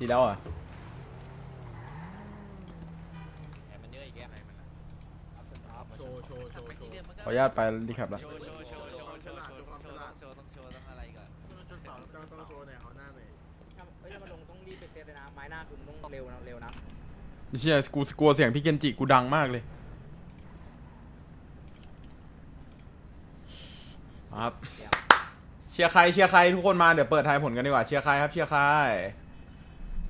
ทีแล้วอะขออนุญาตไปดีครก่ล้ต้องโชว์หนเขาหน้าหน่อยเฮ้ยมลงต้องรีบไปเซตเลยนะ ไม้หน้าคุณต้องเร็วนะเร็วนะเชี่ยกูกลัวเสียงพี่เกนจิกูดังมากเลยครับเชียร์ใครเชียร์ใครทุกคนมาเดี๋ยวเปิดทายผลกันดีกว่าเชียร์ใครครับเชียร์ใคร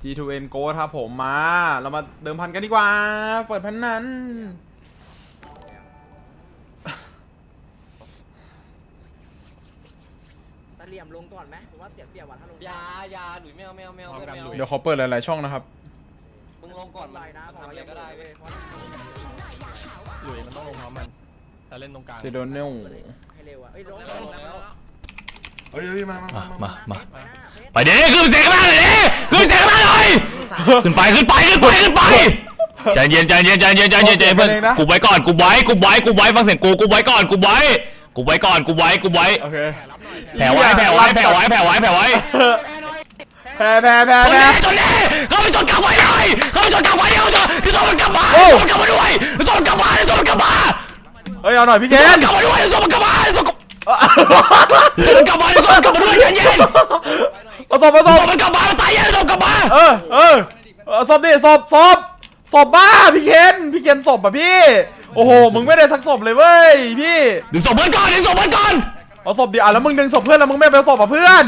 G2N Go ครับผมมา เรามาเดิมพันกันดีกว่า เปิดพันนั้น ตะเหลี่ยมลงก่อนไหมผมว่าเสียเปรียบว่ะถ้าลงยายาหลุยแมวแมวแมวแมวเดี๋ยวขอเปิดหลายๆช่องนะครับ มึงลงก่อนลอยนะพอทำอะไรยังก็ได้เว้ยหลุยมันต้องลงพร้อมมันถ้าเล่นตรงกลาง เซโดเนลให้เร็วอะเอ้ยลงลงแล้วเฮ้ยเฮ้ยมามามามามามา ไปเด้ขึ้นเสียงกันมาเลยดิขึ้นเสียงกันมาเลยขึ้นไปขึ้นไปขึ้นไปขึ้นไปใจเย็นใจเย็นใจเย็นใจเย็นใจเย็นเพื่อนกูไว้ก่อนกูไว้กูไว้กูไว้ฟังเสียงกูกูไว้ก่อนกูไว้กูไว้ก่อนกูไว้กูไว้โอเคแผ่ไว้แผ่ไว้แผ่ไว้แผ่ไว้แผ่ไว้แพ้แพ้แพ้ชนแพ้แน่ชนแน่เข้าไปชนกลับไว้เลยเข้าไปชนกลับไว้เดี๋ยวชนที่ชนมันกลับมาโอ้ชนมันกลับมาด้วยชนมันกลับมาชนมันกลับมาเฮ้ยเอาหน่อยพี่เกชนมันนกลับมาด้วยชนมันกลับมาชนมันชนมันกลับมาชนมันกลับมาด้วยใจเย็น เอาศพเอาศชพนมันกลับมาตายเย็นชนมันกลับมาเออเออเอาศพดิศพศพศพบ้าพี่เคนพี่เคนศพอะพี่ โอ้โหมึงไม่ได้สักศพเลยเว้ยพี่ดึงศพเพื่อนก่อนดึงศพเพื่อนก่อนเอาศพดิอะแล้วมึงดึงศพเพื่อนแล้วมึงไม่ไปเอาศพอะเพื่อน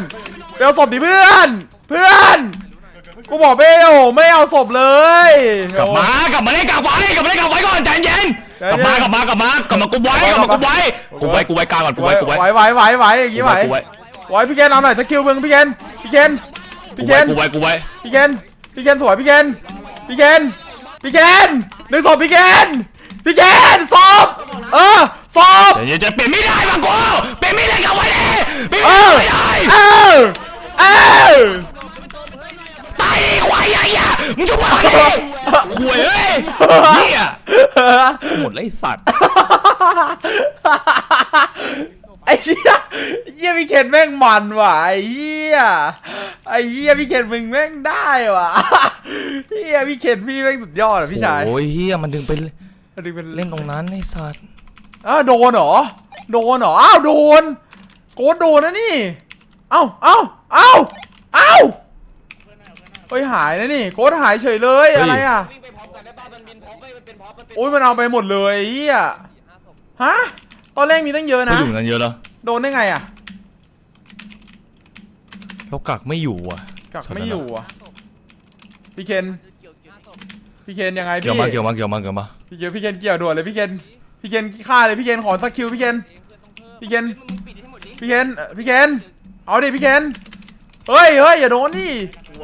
ไปเอาศพดิเพื่อน เพื่อนกูบอกไม่เอาไม่เอาศพเลย กลับมากลับมาเล่นกลับไว้กลับมาเล่นกลับไว้ก่อนใจเย็นใจกลับเย็มานกลับมากลับมากลับมากูไว้กลับมากูไว้กูไว้กูไว้กลางก่อนกูไหวไว้กูไว้ไหวไหวไหวไหวอย่างงี้ไหวกู ไว้ไหวพี่เคนเอาหน่อยสกิลมึงพี่เคนพี่เคนกูพี่เคนไว้กูไว้พี่เคนพี่เคนสวยพี่เคนพี่เคนพี่เคนดึงศพพี่เคนพี่เคนศพเออศพใจเย็นจะเปลี่ยนไม่ได้บางกูเปลี่ยนไม่ได้กลับไว้ดิเปลี่ยนเอไม่อได้เออเออตายดิควายใหญ่อะมึงจะว่าดิหวยเอ้ยเหี้ยหมดเลยไอ้สัตว์ไอ้เหี้ยเหี้ยพี่เคนแม่งมันว่ะไอ้เหี้ยไอ้เหี้ยพี่เคนมึงแม่งได้ว่ะเหี้ยพี่เคนพี่แม่งสุดยอดอะพี่ชายโอ้ยเฮียมันดึงไปดึงเป็นเล่นตรงนั้นไอ้สัตว์อ้าวโดนเหรอโดนเหรออ้าวโดนโกดโดนนะนี่เอ้าเอ้าเอ้าเอ้าเฮ้ยหายนะนี่โกดหายเฉยเลยอะไรอะวิ่งไปพร้อมกันได้ป่ะมันบินพร้อมไปมันเป็นพร้อมมันเป็นโอ้ยมันเอาไปหมดเลยไอ้เหี้ยฮะตอนแรกมีตั้งเยอะก็นะอยู่นั้นเยอะแล้วโดนได้ไงอะ เรากักไม่อยู่อะ กักไม่อยู่อะพี่เคนพี่เคนยังไงพี่เกี่ยวมาเกี่ยวมาเกี่ยวมาเกี่ยวมาพี่เคนพี่เคนเกี่ยวด่วนเลยพี่เคนพี่เคนฆ่าเลยพี่เคนขอสักคิวพี่เคนพี่เคนพี่เคนเอ่อพี่เคนเอาดิพี่เคนเฮ้ยเฮ้ยอย่าโดนดิ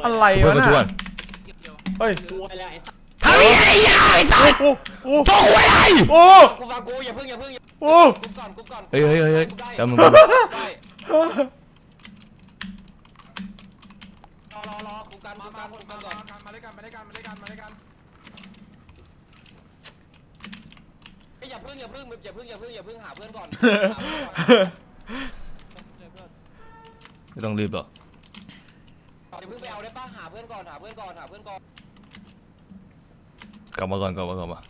อะไรเพื่อนวะเพื่อนน่ะเฮ้ยทำยังไงไอ้สัตว์โอ้โอ้โชว์หวยไอ้โอ้กูฟังกูอย่าเพิ่งอย่าเพิ่งอย่าโอ้กูก่อนกูก่อนเฮ้ยเฮ้ยเฮ้ยเฮ้ยจำมึง ได้รอ รอรอกูกันกูกันกูกันก่อนมาด้วยกันมาด้วยกันมาด้วยกันมาด้วยกันเฮ้ยอย่าเพิ่งอย่าเพิ่งอย่าเพิ่งอย่าเพิ่งอย่าเพิ่งหาเพื่อนก่อนไม่ต้องรีบหรอกอย่าเพิ่งไปเอาได้ป่ะหาเพื่อนก่อนหาเพื่อนก่อนหาเพื่อนก่อนกลับมาก่อนกลับมาก่อนมา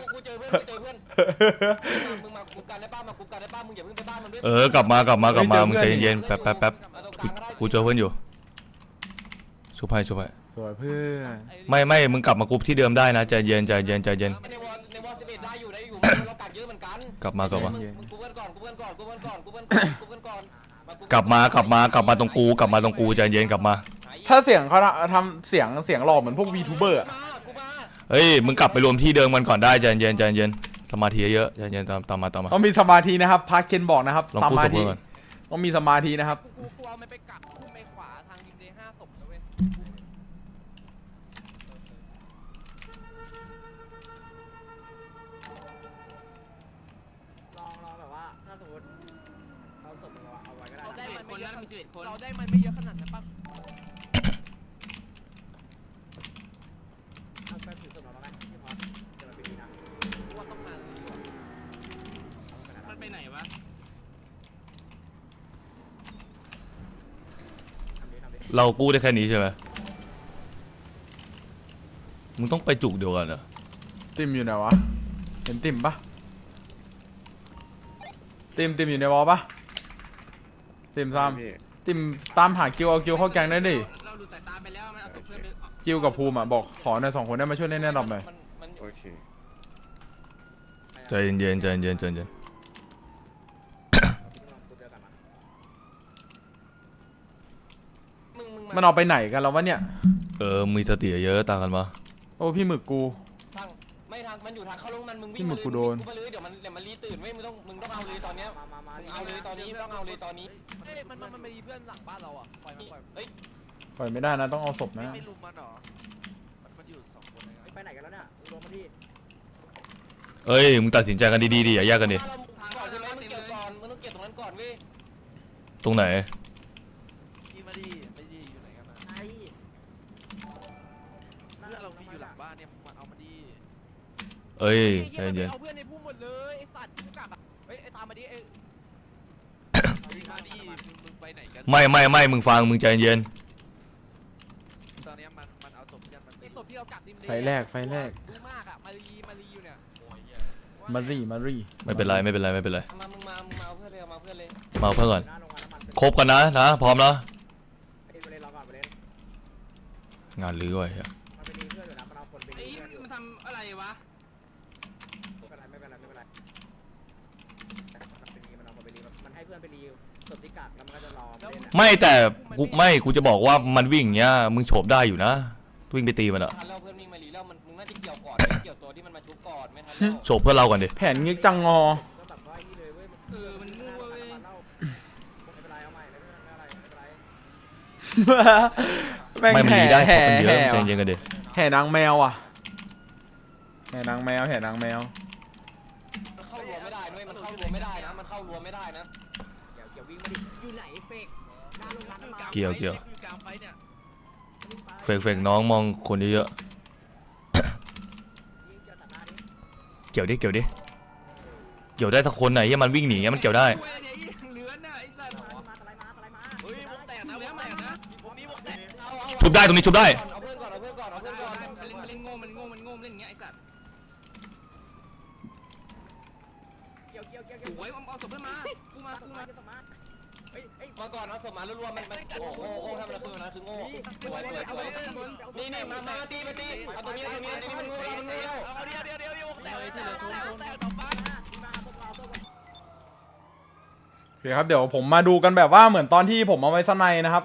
กูกูเจอเพื่อนกูเจอเพื่อนมึงมากูกันได้ป่ะมากูกันได้ป่ะมึงอย่าเพิ่งไปบ้านมันด้วยเออกลับมากลับมากลับมามึงใจเย็นๆแป๊บแป๊บแป๊บมาตรงกกูลางก็ได้กูเจอเพื่อนอยู่ ชุบให้ชุบให้สวยเพื่อน ไม่ไม่มึงกลับมากรุ๊ปที่เดิมได้นะใจเย็นใจเย็นใจเย็น ในวอลในวอลสิบเอ็ดได้อยู่ได้อยู่ เรากัดเยอะเหมือนกันกลับมากลับมามึงกูเพื่อนก่อนกูเพื่อนก่อนกูเพื่อนก่อนกูเพื่อนก่อนกูเพื่อนก่อนกลับมากลับมากลับมาตรงกูกลับมาตรงกูใจเย็นกลับมาถ้าเสียงเขาทำเสียงเสียงหล่อเหมือนพวกวีทูเบอร์มากูมาเฮ้ยมึงกลับไปรวมที่เดิมกันก่อนได้ใจเย็นใจเย็นสมาธิเยอะใจเย็นตามตามมาตามมาต้องมีสมาธินะครับพาเคนบอกนะครับลองสพูดมากับธิเพื่อนก่อนต้องมีสมาธินะครับกูกลัวมันไปกัก เราได้มันไม่เยอะขนาดนั้นปะเอาไปถือศพเราไหมพี่พอสเดี๋ยวเราไปดีนะกูว่าต้องมามันไปไหนวะทำดีทำดีเรากู้ได้แค่นี้ใช่ไหมมึงต้องไปจุกเดียวกันเหรอ ติมอยู่ไหนวะ เห็นติมปะติมติมอยู่ในวอลปะติมซ้พี่ำ ติมตามหากิวเอากิวเข้าแกงได้ดิเราดูสายตาไปแล้วมันเอาศพเพื่อนไปออกกิวกับภูมิอะบอกขอหน่อยสองคนได้มาช่วยแน่ๆดอกหน่อย มันมันโอเคใจเย็นๆใจเย็นๆใจเย็นมึงมึงมันเอาไปไหนกันแล้ววะเนี่ยเออมีสติเยอะต่างกันมาโอ้พี่หมึกกูทางไม่ทางมันอยู่ทางเข้าลงมันมึงวิ่ที่งมึมางเลยกูโดนมึงวิ่งมาเลยเดี๋ยวมันเดี๋ยวมันรีตื่นเว้ยมึงต้องมึงต้องเอาเลยตอนเนี้ยมามามามึงเอาเลยตอนนี้ต้องเอาเลยตอนนี้เฮ้ยมันมันมันมีเพื่อนหลังบ้านเราอะปล่อยมันปล่อยเฮ้ยปล่อยไม่ได้นะต้องเอาศพนะไม่ลุมมันหรอมันมันอยู่สองคนเลยไปไหนกันแล้วเนี่ยรวมมาที่เอ้ยมึงตัดสินใจกันดีๆดิอย่าแยกกันดิก่อนใช่ไหมมึงเกี่ยวก่อนมึงต้องเกี่ยวตรงนั้นก่อนเว้ยตรงไหนดีมาดีไม่ดีอยู่ไหนกันนะไอ้เพื่อนเรามีอยู่หลังบ้านเนี่ยมันเอามาดี เอ้ยไอ้ใจเหี้ยมันไปเย็น เอาเพื่อนในพุ่มหมดเลยไอ้สัตว์กูกลับอะเฮ้ยไอ้ตามมาดิไอ้มาดิมึงมึงไปไหนกันไม่ไม่ไม่มึงฟังมึงใจเย็น ตอนเนี้ยมันมันเอาศพเพื่อนมันไอ้ศพที่เรากลับดิมเดย์ไฟแรกไฟแรกรู้มากอะมารีมารีอยู่เนี่ยโอ้ยเหี้ยมารีมารีไม่เป็นไรไม่เป็นไรไม่เป็นไรมามึงมามึงมาเอาเพื่อนเลยเอามาเพื่อนเลยมาเพื่อนก่อนหน้าโรงงานน้ำมันครบกันนะนะพร้อมนะไปเล่นรอก่อนไปเล่นงานลื้อไว้เหี้ย ไปรีสดที่กักแล้วมันก็จะรอมาเล่นนะไม่แต่กูไม่กูจะบอกว่ามันวิ่งอย่างเงี้ยมึงโฉบได้อยู่นะวิ่งไปตีมันอะทันแล้วเพื่อนวิ่งมารีแล้วมันมึงน่าจะเกี่ยวก่อน เกี่ยวตัวที่มันมาชุบก่อนไม่ทันแล้วโฉบเพื่อนเราก่อนดิแผนงึกจังงอ ก็แบบว่าไอ้นี่เลยเว้ยเออมันมั่วเว้ยไม่เป็นไรเอาใหม่ไม่เป็นไรไม่เป็นไรแม่งไม่มันแห่รีได้เพแห่ราะมันเยอะแห่ใจเย็นกันดิแห่นางแมวอะแห่นางแมวแห่นางแมว มันเข้ารวมไม่ได้ด้วยมันเข้ารวมไม่ได้นะ มันเข้ารวมไม่ได้นะ เกี่ยวเกี่ยวเฟกเฟกน้องมองคนเยอะๆ เกี่ยวดิเกี่ยวดิเกี่ยวได้สักคนไหนที่มันวิ่งหนีมันเกี่ยวได้ชุบได้ตรงนี้ชุบได้เกี่ยวเกี่ยวเกี่ยวเกี่ยวโอ้ยเอาศพเพื่อนมา กูมา กูมา มาส่งมาเฮ้ยเฮ้ยมาก่อนเอาสมมารัวๆมันมันโอ้โหโอ้ทำอะไรคือนะคือโง่สวยสวยสวยนี่นี่มามาตีมาตีเอาตรงนี้ตรงนี้นี่มันงูแล้วมันงูแล้วเอาเดี๋ยวเดี๋ยวเดี๋ยวเดี๋ยววงแตกวงแตกวงแตกวงแตกต่อฟ้ามาส่งเราส่งมาโอเคครับเดี๋ยวผมมาดูกันแบบว่าเหมือนตอนที่ผมเอาไว้สไนนะครับ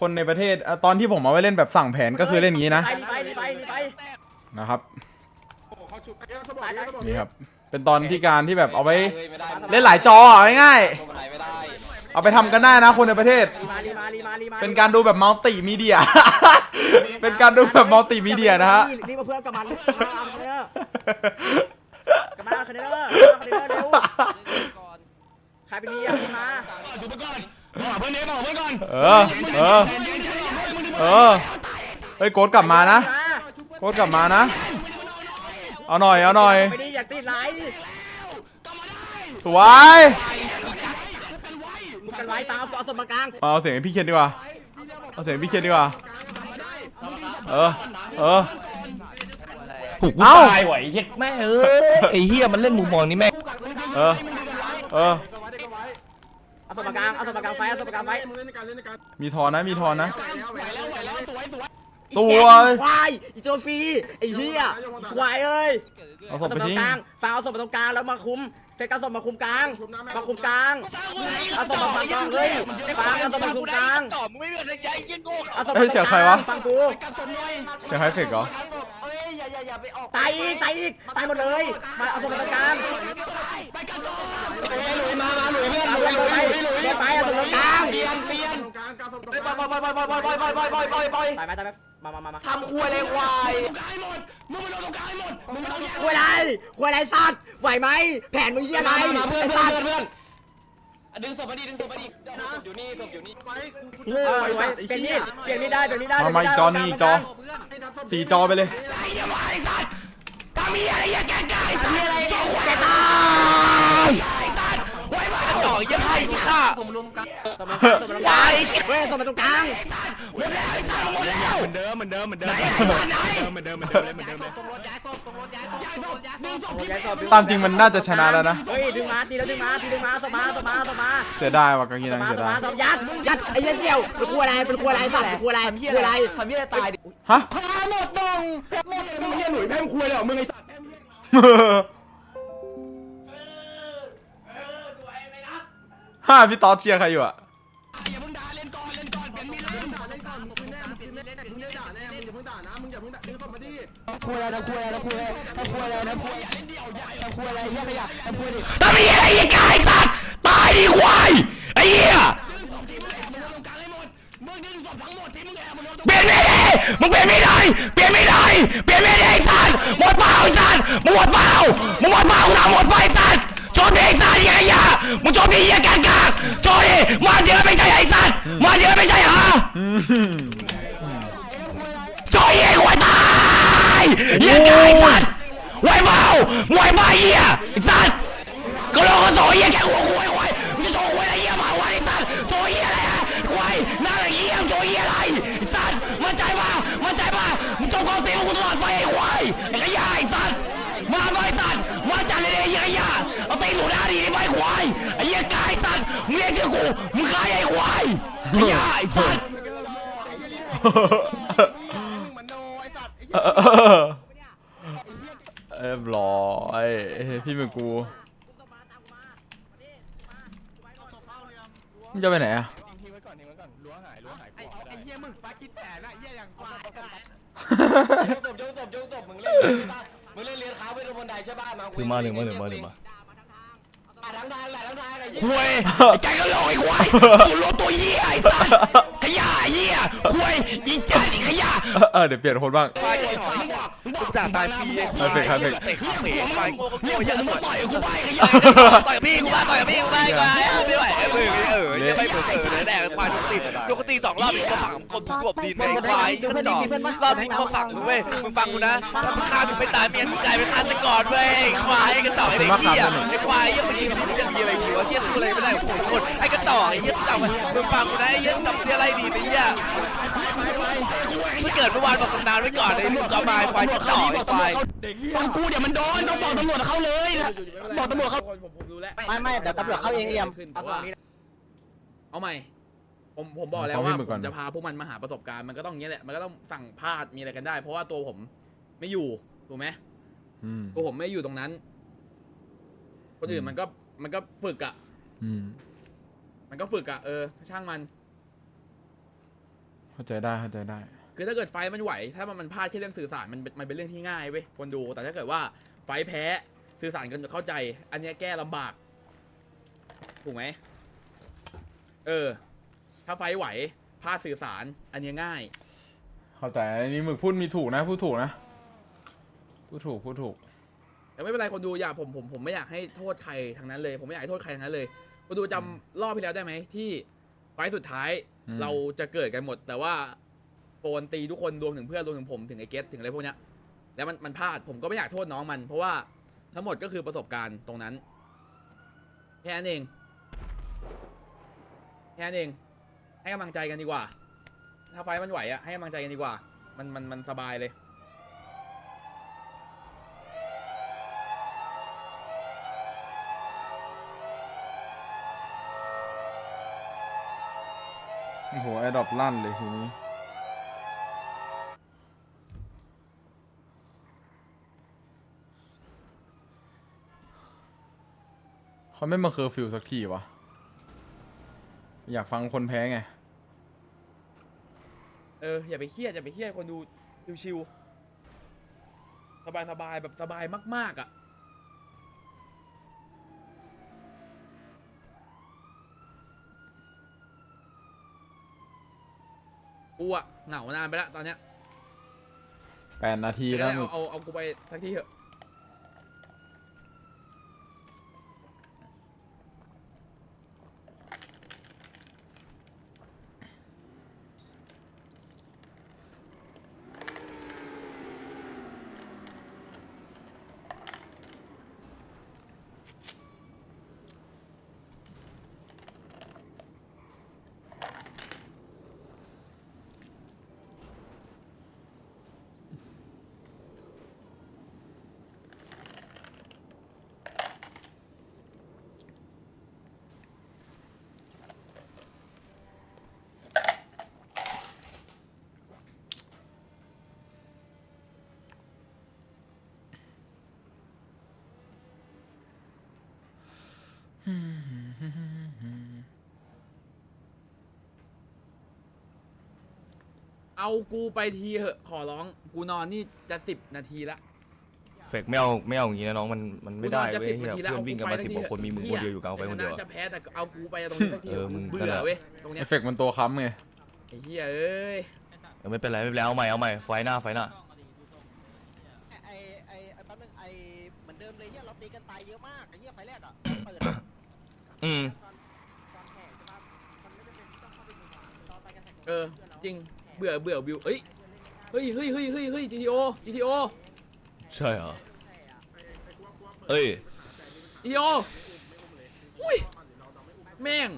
คนในประเทศเอ่อตอนที่ผมเอาไว้เล่นแบบสั่งแผนก็คือเล่นอย่างนี้นะไปรีไปรีไปรีไปนะครับเขาชุบเอ้ยเขาบอกเขาบอกนี่ครับเป็นตอนที่การที่แบบเอาไว้ไม่ได้เล่นหลายจอเอาง่าย เอาไปทำกันได้นะคนในประเทศ รีมารีมารีมารีมาเป็นการดูแบบมัลติมีเดีย เป็นการดูแบบมัลติมีเดียนะฮะ รีบมาเพื่อนกับมันมาเอาคอนเทนเนอร์กับมาคอนเทนเนอร์คอนเทนเนอร์เร็วก่อนใครไปรีอะมาชุบไปก่อนบอกเพื่อนนี้บอกเพื่อนก่อนเออเออ เออ เฮ้ยโกดกลับมานะ โกดกลับมานะ เอาหน่อย เอาหน่อยไปดีอย่าติดไหลสวย มึงกันไว้ตามเอาสมกลางมาเอาเสียงให้พี่เคนดีกว่า เอาเสียงพี่เคนดีกว่า เออ เออ ถูกกูเอ้า ตายไหวเหี้ยแม่เอ้ยไอ้เหี้ยมันเล่นมุมมองนี้แม่งเออ เออ เอาสมกลางเอาสมกลางไฟเอาสมกลางไฟมึงเล่นในการเล่นในการมีทอนนะ มีทอนนะไหวแล้วไหวแล้วไหวแล้วสวยสวยตัวควายอีตัวฟรีไอ้เหี้ยควายเอ้ยเอาศเอาพศไปพตรทิ้งงกลางฟาวเอาศพไปตรงกลางแล้วมาคุม เซตเอาศพมาคุมกลางมาคุมกลางเอาศพมาฟังกลางเฮ้ยฟางเอาศพมาคุมกลางตอบมึงไม่เป็นไรยัยยิงกูเอาศพเฮ้มายเสียงใครวะฟังกูเสียงใครเฟกเหรอตายอีกตายอีกตายหมดเลยมาเอาศพมาตรงกลางหลุยมามาหลุยเพื่อนเอาหลุยศพหลุยไปหลุยหลุยเรียกไปเอาศพตรงกลางเปลี่ยนเปลี่ยนตรงกลางกลางศพตรงไปกลางไปไปไปไปไปไปไปไปไปไปตายไหมตายไหมมามามามาทำครัวเลยควายควยไรควยไรสัตว์ไหวไหมแผนมึงเี้ยอะไรมาเพื่อนเพื่อนเพื่อนเพื่อนดึงศพมาดิดึงศพมาดิอยู่นี่ศพอยู่นี่โไอ้สัตว์เป็นมีดเปลี่ยนมีดได้เปลี่ยนมีดได้มาอีจอนี่อีกจอสี่จอไปเลยไอ้ยังไงสัตว์ก็มีอะไรแกล้ไก่ทำอะไรแกล้ตาย จ่อยังไงสิค่ะสมรวมกันสมรวมกันสมรวมกันเว้ยสมรวมตรงกลางเหมือนเดิมเหมือนเดิมเหมือนเดิมเหมือนเดิมเหมือนเดิมเหมือนเดิมเลยเหมือนเดิมเลยสมรวมย้ายศพสมรวมย้ายศพย้ายศพย้ายศพตามจริงมันน่าจะชนะแล้วนะเฮ้ยดึงมาตีแล้วดึงมาตีดึงมาสมาสมาสมาเสียดายว่ะกางกีสนังมาเสีสยมาดายสมายัดยัดไอ้เหี้ยเสี่ยวเป็นครัวอะไรเป็นครัวอะไรสัตว์เป็นครัวอะไรเป็นครัวอะไรทำเหี้ยตายดิฮะหมดบ้องหมดมึงเฮียหลุยแพมคุยเลยเหรอมึงไอ้สัตว์ ฮ่าพี่ต๊อดเชียร์ใครอยู่อะอย่าเพิ่งด่าเล่นก่อนเล่นก่อนเป็นมีเล่นด่าเล่นก่อนมึงแน่มึงแน่มึงไม่ด่าแน่มึงอย่าเพิ่งด่านะมึงอย่าเพิ่งด่าดึงศพมาดิคุยอะไรคุยอะไรคุยอะไรคุยอะไรนะคุยอย่าเล่นเดี่ยวใหญ่คุยอะไรเฮียขยะคุยดิทำไมไอ้เหี้กายสัตว์ตายดิควายไอ้เหี้ยเปลี่ยนไม่ได้มึงเปลี่ยนไม่ได้เปลี่ยนไม่ได้เปลี่ยนไม่ได้สัตว์หมดเปล่าสัตว์มึงหมดเปล่ามึงหมดเปล่ากูทำหมดไปสัตว์ โจดิไอ้สัตว์เหี้ยไอ้เหี้ยมึงโจมดิเหี้ยกากากโจมดิมาเยอะไม่ใช่ไอ้สัตว์มาเยอะไม่ใช่เหรอโจมเหี้ยควยตายเหี้ยกายสัตว์ไหวเปล่าไหวเปล่าเหี้ยไอ้สัตว์ก็โลก็โซเหี้ยแกหัวควายควายมึงจะโชว์ควายอะไรเหี้ยมาวะไอ้สัตว์โชว์เหี้ยอะไรอะควายหน้าอะไรเหี้ยโชว์เหี้ยอะไรไอ้สัตว์มั่นใจป่ะมั่นใจป่ะมึงจงกองตีมึงกูตลอดไปไอ้ควายไอ้ ควายไอ้เหี้ยกายไอ้สัตว์มึงเรียกชื่อกูมึงใครไอ้ควายขยะไอ้สัตว์มันโนไอ้สัตว์ไอ้เออเรียบร้อยพี่มึงกูมึงจะไปไหนอะทิ้งไว้ก่อนทิ้งไว้ก่อนล้วงหายล้วงหายกลัวไม่ได้เหี้ยมึงปาคิดแผนอะเหี้ยอย่างควายยกศพยกศพยกศพมึงเล่นใช่ปะมึงเล่นเรียนค้าไว้ตรงบันไดใช่ปะมาถึงมาถึงมาถึงมาถึงมา ควายไอ้แกก็โลกไอ้ควายสุดโลตัวเหี้ยไอ้สัตว์ขยะไอ้เหี้ยควายอีจัดไอ้ขยะเออเดี๋ยวเปลี่ยนคนบ้าง ไปไอ้จ่อมึงจ่าตายฟรีไอ้เอฟเฟกต์เอฟเฟกต์เตะข้ามเป๋ไปโง่ก็โง่อย่ามึงสมาวนต่อยกูไปขยะต่อยกับพี่กูมาต่อยกับพี่กูมาก่อนไม่ไหวเออเออยังไม่เปิดเสือแดกควายยกตียกตีสองรอบอีกก็ฝังกดกบดินไอ้ควายกระจอกรอบนี้ก็ฝังมึงเว้ยมึงฟังกูนะถ้ามึงฆ่ากูไปตายเมียมึงกลายเป็นฆาตกรเว้ยควายกระจอกไอ้เด็กเหี้ยไอ้ควายยังไม่ชีวิตมึงจะมีอะไรดีวะเชี่ยสู้อะไรไม่ได้โอ้โหคนไอ้กระจอกไอ้เหี้ยจำมึงฟังกูนะไอ้เหี้ยจำเสียอะไรดีไอ้เหี้ย ไม่เกิดเมื่อวานบอกตำนานไว้ก่อนไอ้ลูกกระบายควายกระจอกไอ้ควายฟังกูเดี๋ยวมันโดนต้องบอกตำรวจเขาเลยบอกตำรวจเขาผมผมรู้แล้วไม่ไม่เดี๋ยวตำรวจเข้าเองเอี่ยมเอาฝั่งนี้เอาใหม่ผมผมบอกแล้วเอาให้ว่ามึงผก่อนมจะพาพวกมันมาหาประสบการณ์มันก็ต้องอย่างเงี้ยแหละมันก็ต้องสั่งพลาดมีอะไรกันได้ เพราะว่าตัวผมไม่อยู่ถูกไหมอืมตัวผมไม่อยู่ตรงนั้นคนอื่นมันก็มันก็ฝึกอะอืมมันก็ฝึกอะเออช่างมัน เข้าใจได้เข้าใจได้ คือถ้าเกิดไฟท์มันไหว ถ้ามันมันพลาดแค่เรื่องสื่อสารมันเป็นมันเป็นเรื่องที่ง่ายเว้ยคนดู แต่ถ้าเกิดว่าไฟท์แพ้สื่อสารกันเข้าใจ อันเนี้ยแก้ลำบาก ถูกไหมเออ ถ้าไฟท์ไหวพลาดสื่อสาร อันเนี้ยง่าย เข้าใจอันนี้มึงพูดมีถูกนะพูดถูกนะพูดถูกพูดถูก แต่ไม่เป็นไรคนดูอย่าผมผมผมไม่อยากให้โทษใครทางนั้นเลย ผมไม่อยากให้โทษใครทางนั้นเลยคนดูจำรอบที่แล้วได้ไหมที่ไฟท์สุดท้ายอืม เราจะเกิดกันหมด แต่ว่าโปนตีทุกคนรวมถึงเพื่อนรวมถึงผมถึงไอ้เกตถึงอะไรพวกเนี้ยแล้วมันมันพลาดผมก็ไม่อยากโทษน้องมัน เพราะว่าทั้งหมดก็คือประสบการณ์ตรงนั้นแค่นั้นเองแค่นั้นเอง ให้กำลังใจกันดีกว่า ถ้าไฟมันไหวอะให้กำลังใจกันดีกว่า มันมันมันสบายเลย โอ้โห ไอ้ดอกลั่นเลยทีนี้ เขาไม่มาเคอร์ฟิวสักทีวะ อยากฟังคนแพ้ไง เออ อย่าไปเครียดอย่าไปเครียดคนดูชิวๆสบายสบายๆแบบสบายมากๆอะ กูอะเหงานานไปแล้วตอนเนี้ยแปดนาทีแล้วเอามึงเอาเอากูไปสักทีเถอะ เอากูไปทีเหอะขอร้อง กูนอนนี่จะสิบนาทีละ เฟกไม่เอาไม่เอาอย่างงี้นะน้องมันมันไม่ได้กูนอนจะเว้ย10เหี้ยนาทีแล้วเพื่อนวิ่งกันมาสิบกว่าคนมีมึงคนเดียวอยู่กลางไฟคนเดียวชะอะ จะแพ้แต่เอากูไปตรงนี้สักทีเออมึง เบื่นั่นแหอละเว้ยตรงเนี้เอยฟเฟกต์มันตัวค้ำไง ไอ้เหี้ยเอ้ยเออไม่เป็นไรไม่เป็นไรเอาใหม่เอาใหม่ไฟหน้าไฟหน้าไอ้ไอ้ไอ้แป๊บนึงไอ้เหมือนเดิมเลยเฮียเราตีกันตายเยอะมากไอ้เฮียไฟแรกอะเปิดอืมตอนตอนแข่งใช่ปะมันไม่ได้เป็นที่ต้องเข้าไปดูมาตอนไปกันแข่งเออจริงเบื่อเบื่อวิวเอ้ยเฮ้ยเฮ้ยเฮ้ยเฮ้ยเฮ้ย GTO GTO ใช่เหรอเอ้ย GTO อุ้ยแม่ง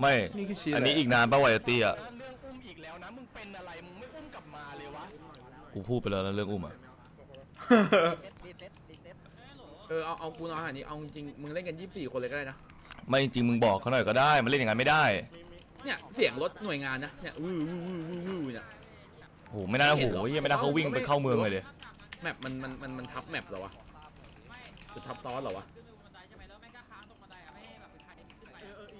ไม่ นี่คือชีสอันนี้อีกนานป่ะวายตี้อะเรื่องอุ้มอีกแล้วนะมึงเป็นอะไรมึงไม่อุ้มกลับมาเลยวะกูพูดไปแล้วนะเรื่องอุ้มอะรีเซ็ตรีเซ็ตเออเอาเอากูนอนขนาดนี้เอาจริงมึงเล่นกัน 24 คนเลยก็ได้นะ ไม่จริงมึงบอกเขาหน่อยก็ได้มันเล่นอย่างนั้นไม่ได้เนี่ยเสียงรถหน่วยงานนะเนี่ยวู้วู้วู้วู้วู้เนี่ยโหไม่น่าโหเหี้ยังไม่น่าเขาวิ่งไปเข้าเมืองเลยดิแมปมันมันมันมันทับแมปเหรอวะหรือทับซ้อนเหรอวะ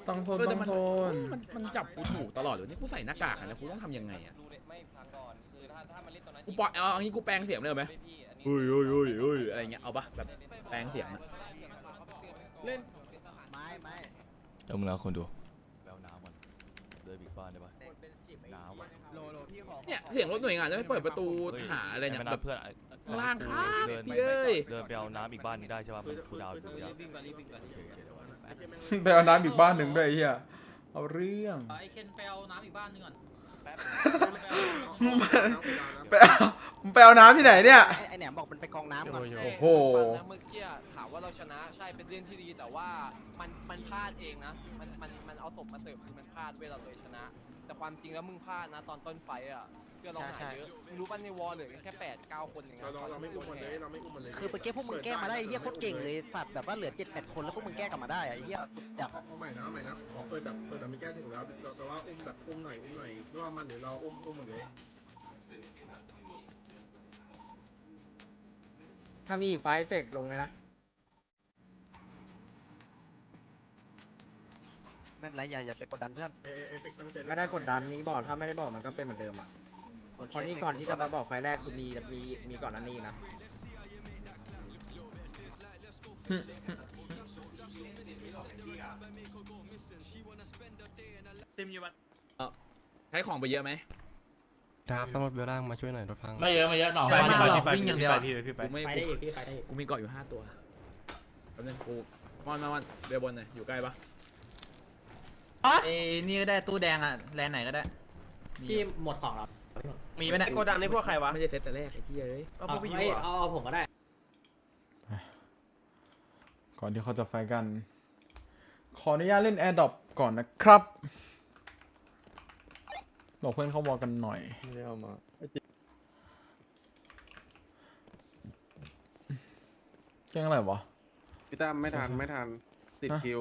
ต้องโทษเออต้แต่องมันโทษมันมันจับกูถูกตลอดเลยนี่กูใส่หน้ากากอะนะกูต้องทำยังไงอะดูดิไม่ฟังก่อนคือถ้าถ้ามันเล่นตอนนั้นกูปล่อยเอาเอางี้กูแปลงเสียงเลยไหมไม่พี่อันนี้เฮ้ยเฮ้ยเฮ้ยเฮ้ยอะไรเงี้ยเอาปะแบบแปลงเสียงอะไม่ ไม่เดี๋ยวมึงเอาคนดู แววน้ำก่อนเดินอีกบ้านได้ปะน้ำอะ โลโลพี่ขอเนี่ยเสียงรถหน่วยงานจะไม่เปิดประตูหาอะไรเนี่ยม่แบบเพื่อนข้างล่างครับเดินพี่เอ้ยเดินไปเอาน้ำอีกบ้านนี้ได้ใช่ป่ะมันคูลดาวน์อยู่ยาวไปเอาน้ำอีกบ้านหนึ่งด้วยไอ้เฮียเอาเรื่อง ไอเคนไปเอาน้ำอีกบ้านนึงก่อน ไปเอาไปเอาน้ำที่ไหนเนี่ย ไอ้ไอ้แหนมบอกมันไปกองน้ำก่อนโอ้โห ฟังนะเมื่อกี้ถามว่าเราชนะใช่เป็นเรื่องที่ดีแต่ว่ามันมันพลาดเองนะ มันมันมันเอาศพมาเสิร์ฟคือมันพลาดเว้ยเราเลยชนะ แต่ความจริงแล้วมึงพลาดนะ ตอนต้นไฟอะ พื่อนเราหายเยอะมึงรู้ป่ะในวอลเหลือแค่แปดเก้าคนเองนะเราเราไม่อุ้มมันเลยเราไม่อุ้มมันเลยคือเมื่อกี้พวกมึงแก้มาได้ไอ้เฮียโคตรเก่งเลยสัตว์แบบว่าเหลือเจ็ดแปดคนแล้วพวกมึงแก้กลับมาได้อะไอ้เฮียจับเอาใหม่นะเอาใหม่นะขอเปิดแบบเปิดแบบไม่แก้ถึงแล้วแต่ว่าอุ้มแบบอุ้มหน่อยอุ้มหน่อยไม่ว่ามันหรือเราอุ้มอุ้มหมดเลยถ้ามีไฟเฟกลงเลยนะ ไม่เป็นไรอย่าอย่าไปกดดันเพื่อนเอเอฟเฟกต์ตั้งใจ ไม่ได้กดดันนี้บอกถ้าไม่ได้บอกมันก็เป็นเหมือนเดิมอะ เพราะนี่ก่อนที่จะมาบอกไฟแรกคือมีมีมีก่อนนั้นนี่นะใช้ของไปเยอะไหมครับสำรวจเบลล่างมาช่วยหน่อยรถพังไม่เยอะไม่เยอะหนองไม่ไม่หรอกวิ่งอย่างเดียวกูไม่ไปได้อีกพี่ไปได้อีกกูมีเกาะอยู่ห้าตัวแป๊บนึงกูมอนมอนมอนเรือบนหน่อยอยู่ใกล้ปะเอ้นี่ก็ได้ตู้แดงอะแลนไหนก็ได้พี่หมดของแล้ว มีไหมเนี่ยโกดังนี่พวกใครวะไม่ใช่เซตแต่แรกไอ้ที่เอ้ยเอาพวกพี่ยูเอาเอาผมก็ได้ ก่อนที่เขาจะไฟกัน ขออนุญาตเล่นแอร์ดรอปก่อนนะครับ บอกเพื่อนเขาบอกกันหน่อย ไม่ได้เอามาแจ้งอะไรวะ พี่ตั้มไม่ทันไม่ทันติดฮะ คิว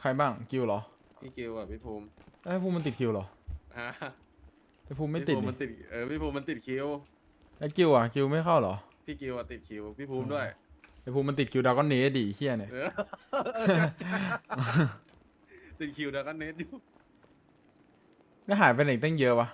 ใครบ้าง กิวเหรอ พี่คิวอะพี่ภูมิ ไอ้ยภูมิมันติดคิวเหรออ่า ไอ้ภูมิไม่ติดพี่ภูนี่มันติดเออพี่ภูมิมันติดคิวไอ้กิวอะกิวไม่เข้าเหรอพี่คิวอะติดคิวพี่ภูมิด้วยไอ้ภูมิมันติดคิวดาวก็เนสดิเฮียเนี่ยเออติดคิวแล้วก็เน็ตอยู่แล้วหายไปไหนตั้งเยอะวะ